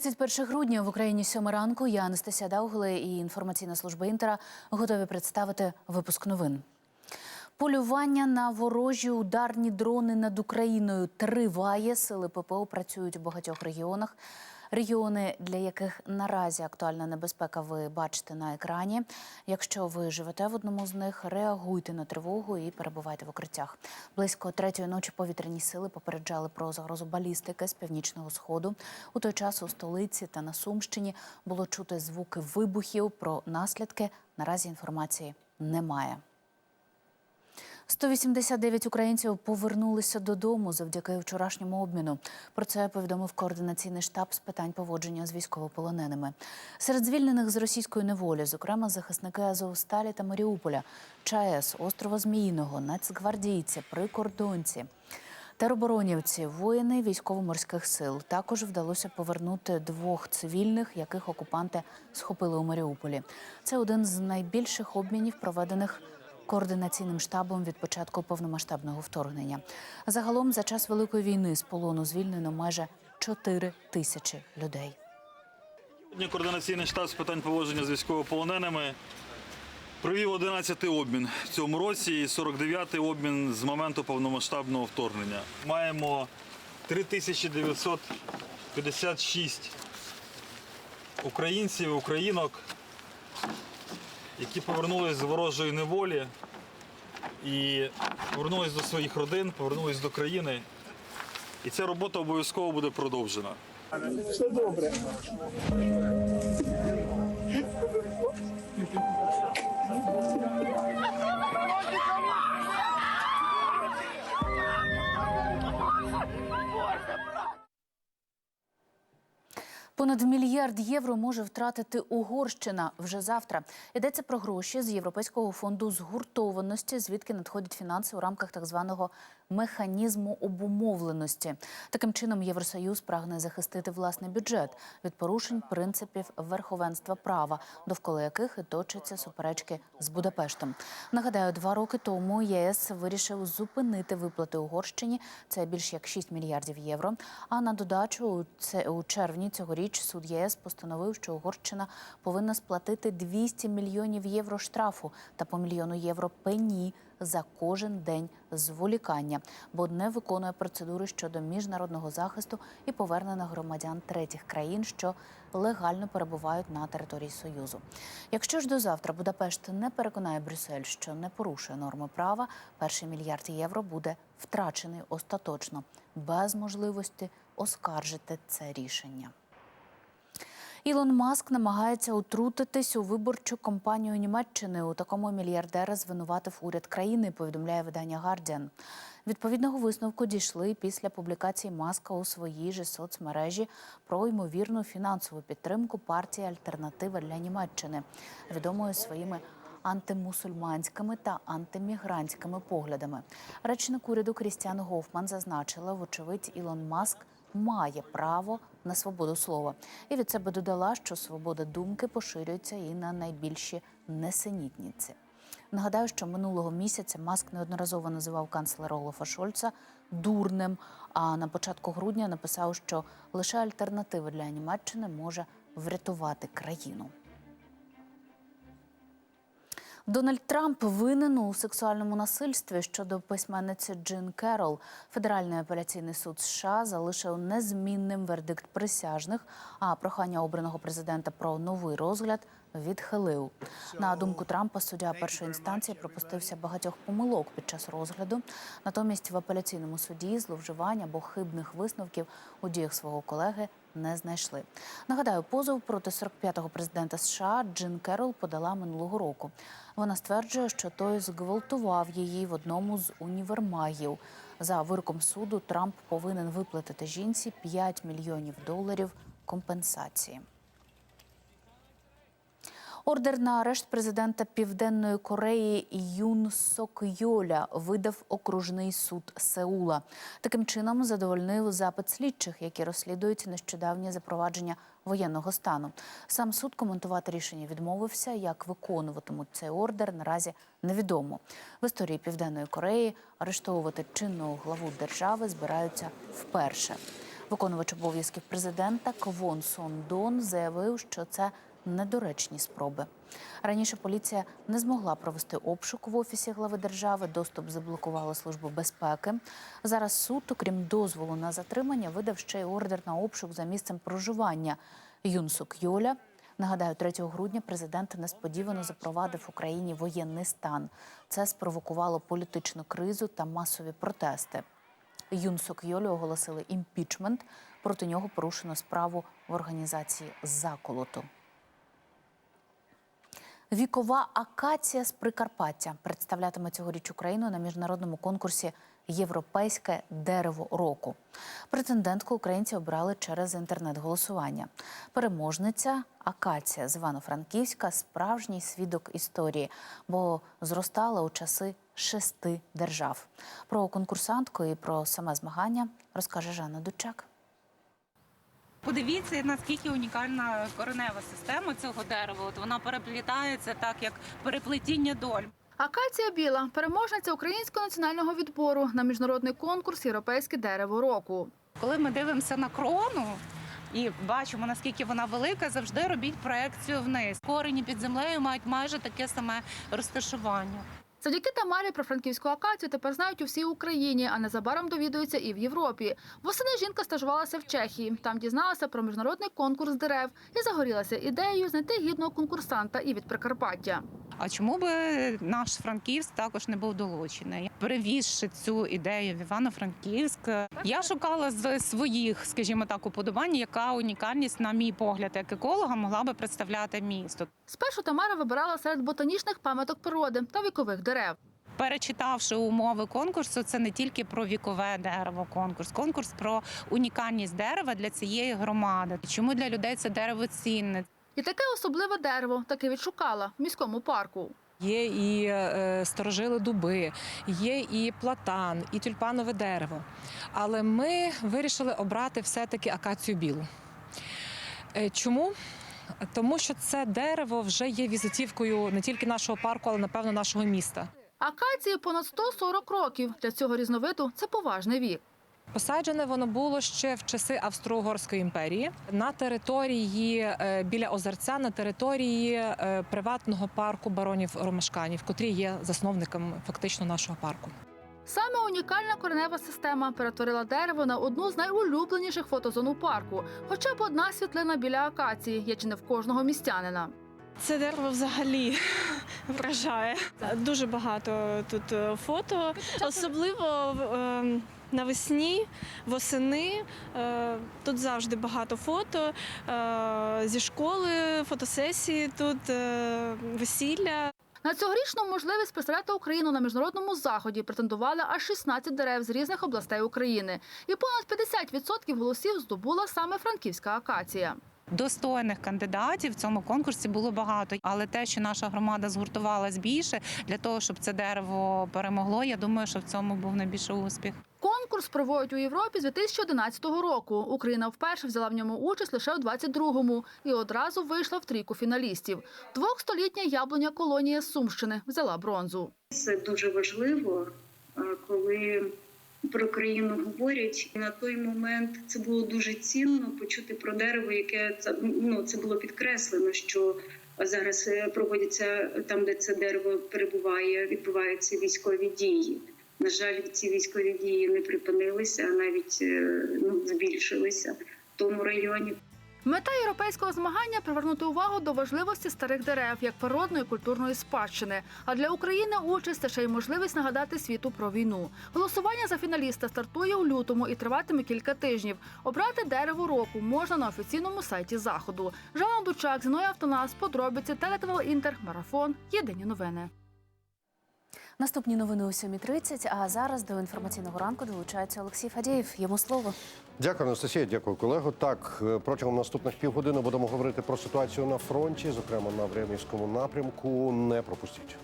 31 грудня в Україні 7 ранку. Я Анастасія Даугле і інформаційна служба інтера готові представити випуск новин. Полювання на ворожі ударні дрони над Україною триває. Сили ППО працюють у багатьох регіонах. Регіони, для яких наразі актуальна небезпека, ви бачите на екрані. Якщо ви живете в одному з них, реагуйте на тривогу і перебувайте в укриттях. Близько третьої ночі повітряні сили попереджали про загрозу балістики з північного сходу. У той час у столиці та на Сумщині було чути звуки вибухів. Про наслідки наразі інформації немає. 189 українців повернулися додому завдяки вчорашньому обміну. Про це повідомив координаційний штаб з питань поводження з військовополоненими. Серед звільнених з російської неволі, зокрема, захисники Азовсталі та Маріуполя, ЧАЕС, острова Зміїного, нацгвардійці, прикордонці. Тероборонівці, воїни військово-морських сил також вдалося повернути двох цивільних, яких окупанти схопили у Маріуполі. Це один з найбільших обмінів, проведених координаційним штабом від початку повномасштабного вторгнення. Загалом за час великої війни з полону звільнено майже 4 тисячі людей. Сьогодні координаційний штаб з питань поводження з військовополоненими провів 11-й обмін в цьому році і 49-й обмін з моменту повномасштабного вторгнення. Маємо 3956 українців українок, які повернулись з ворожої неволі і повернулись до своїх родин, повернулись до країни. І ця робота обов'язково буде продовжена. Все добре. Понад мільярд євро може втратити Угорщина вже завтра. Йдеться про гроші з Європейського фонду згуртованості, звідки надходять фінанси у рамках так званого механізму обумовленості. Таким чином, Євросоюз прагне захистити власний бюджет від порушень принципів верховенства права, довкола яких і точаться суперечки з Будапештом. Нагадаю, два роки тому ЄС вирішив зупинити виплати Угорщині. Це більш як 6 мільярдів євро. А на додачу у червні цьогоріч суд ЄС постановив, що Угорщина повинна сплатити 200 мільйонів євро штрафу та по мільйону євро пені за кожен день зволікання, бо не виконує процедури щодо міжнародного захисту і повернення громадян третіх країн, що легально перебувають на території Союзу. Якщо ж до завтра Будапешт не переконає Брюссель, що не порушує норми права, перший мільярд євро буде втрачений остаточно без можливості оскаржити це рішення. Ілон Маск намагається утрутитись у виборчу кампанію Німеччини. У такому мільярдера звинуватив уряд країни. Повідомляє видання Гардіан. Відповідного висновку дійшли після публікації Маска у своїй же соцмережі про ймовірну фінансову підтримку партії Альтернатива для Німеччини, відомої своїми антимусульманськими та антимігрантськими поглядами. Речник уряду Крістіан Гофман зазначила, вочевидь, Ілон Маск має право на свободу слова. І від себе додала, що свобода думки поширюється і на найбільші несенітниці. Нагадаю, що минулого місяця Маск неодноразово називав канцлера Олафа Шольца дурним. А на початку грудня написав, що лише альтернатива для Німеччини може врятувати країну. Дональд Трамп винен у сексуальному насильстві щодо письменниці Джин Керол. Федеральний апеляційний суд США залишив незмінним вердикт присяжних, а прохання обраного президента про новий розгляд відхилив. На думку Трампа, суддя першої інстанції пропустився багатьох помилок під час розгляду. Натомість в апеляційному суді зловживань або хибних висновків у діях свого колеги не знайшли. Нагадаю, позов проти 45-го президента США Джин Керол подала минулого року. Вона стверджує, що той зґвалтував її в одному з універмагів. За вироком суду Трамп повинен виплатити жінці 5 мільйонів доларів компенсації. Ордер на арешт президента Південної Кореї Юн Сок Йоля видав окружний суд Сеула. Таким чином задовольнив запит слідчих, які розслідують нещодавнє запровадження воєнного стану. Сам суд коментувати рішення відмовився. Як виконуватимуть цей ордер, наразі невідомо. В історії Південної Кореї арештовувати чинного главу держави збираються вперше. Виконувач обов'язків президента Квон Сон Дон заявив, що це недоречні спроби. Раніше поліція не змогла провести обшук в офісі глави держави. Доступ заблокувала служба безпеки. Зараз суд, окрім дозволу на затримання, видав ще й ордер на обшук за місцем проживання Юнсук Йоля. Нагадаю, 3 грудня президент несподівано запровадив в Україні воєнний стан. Це спровокувало політичну кризу та масові протести. Юнсок Йолю оголосили імпічмент. Проти нього порушено справу в організації заколоту. Вікова акація з Прикарпаття представлятиме цьогоріч Україну на міжнародному конкурсі Європейське дерево року. Претендентку українці обрали через інтернет-голосування. Переможниця акація з Івано-Франківська справжній свідок історії, бо зростала у часи шести держав. Про конкурсантку і про саме змагання розкаже Жанна Дучак. Подивіться, наскільки унікальна коренева система цього дерева. От вона переплітається так, як переплетіння доль. Акація біла переможниця українського національного відбору на міжнародний конкурс Європейське дерево року. Коли ми дивимося на крону і бачимо, наскільки вона велика, завжди робіть проекцію вниз. Корені під землею мають майже таке саме розташування. Завдяки Тамарі про франківську акацію тепер знають у всій Україні, а незабаром довідуються і в Європі. Восени жінка стажувалася в Чехії. Там дізналася про міжнародний конкурс дерев і загорілася ідеєю знайти гідного конкурсанта і від Прикарпаття. А чому би наш Франківськ також не був долучений? Перевізши цю ідею в Івано-Франківськ, я шукала з своїх, скажімо так, уподобань, яка унікальність, на мій погляд, як еколога, могла би представляти місто. Спершу Тамара вибирала серед ботанічних пам'яток природи та вікових дерев. Перечитавши умови конкурсу, це не тільки про вікове дерево. Конкурс, конкурс про унікальність дерева для цієї громади. Чому для людей це дерево цінне? І таке особливе дерево таки відшукала в міському парку. Є і е, старожили дуби, є і платан, і тюльпанове дерево. Але ми вирішили обрати все-таки акацію білу. Е, Чому? Тому що це дерево вже є візитівкою не тільки нашого парку, але напевно нашого міста. Акації понад 140 років. Для цього різновиду це поважний вік. Посаджене воно було ще в часи Австро-Угорської імперії на території е, біля озерця, на території е, приватного парку баронів Ромашканів, котрі є засновником фактично нашого парку. Саме унікальна коренева система перетворила дерево на одну з найулюбленіших фотозон у парку. Хоча б одна світлина біля акації є чи не в кожного містянина. Це дерево взагалі вражає. Дуже багато тут е, фото, особливо е, навесні, восени. Е, Тут завжди багато фото е, зі школи, фотосесії тут, весілля. На цьогорічну можливість представляти Україну на міжнародному заході претендували аж 16 дерев з різних областей України. І понад 50% голосів здобула саме франківська акація. Достойних кандидатів в цьому конкурсі було багато, але те, що наша громада згуртувалась більше для того, щоб це дерево перемогло, я думаю, що в цьому був найбільший успіх. Конкурс проводять у Європі з 2011 року. Україна вперше взяла в ньому участь лише у 22-му і одразу вийшла в трійку фіналістів. Двохстолітня яблуня колонія Сумщини взяла бронзу. Це дуже важливо, е, коли про країну говорять. На той момент це було дуже цінно почути про дерево, яке ну це було підкреслено, що зараз е, проводяться там, де це дерево перебуває, відбуваються військові дії. На жаль, ці військові дії не припинилися, а навіть е, ну збільшилися в тому районі. Мета європейського змагання привернути увагу до важливості старих дерев як природної культурної спадщини. А для України участь це ще й можливість нагадати світу про війну. Голосування за фіналіста стартує у лютому і триватиме кілька тижнів. Обрати дерево року можна на офіційному сайті заходу. Жанна Дучак, Зіноя Автонас, подробиці, телеканал Інтер, марафон. Єдині новини. Наступні новини о 7.30, а зараз до інформаційного ранку долучається Олексій Фадєєв. Йому слово. Дякую, Анастасія. Дякую, колего. Так, е, протягом наступних півгодини будемо говорити про ситуацію на фронті, зокрема на Времівському напрямку. Не пропустіть.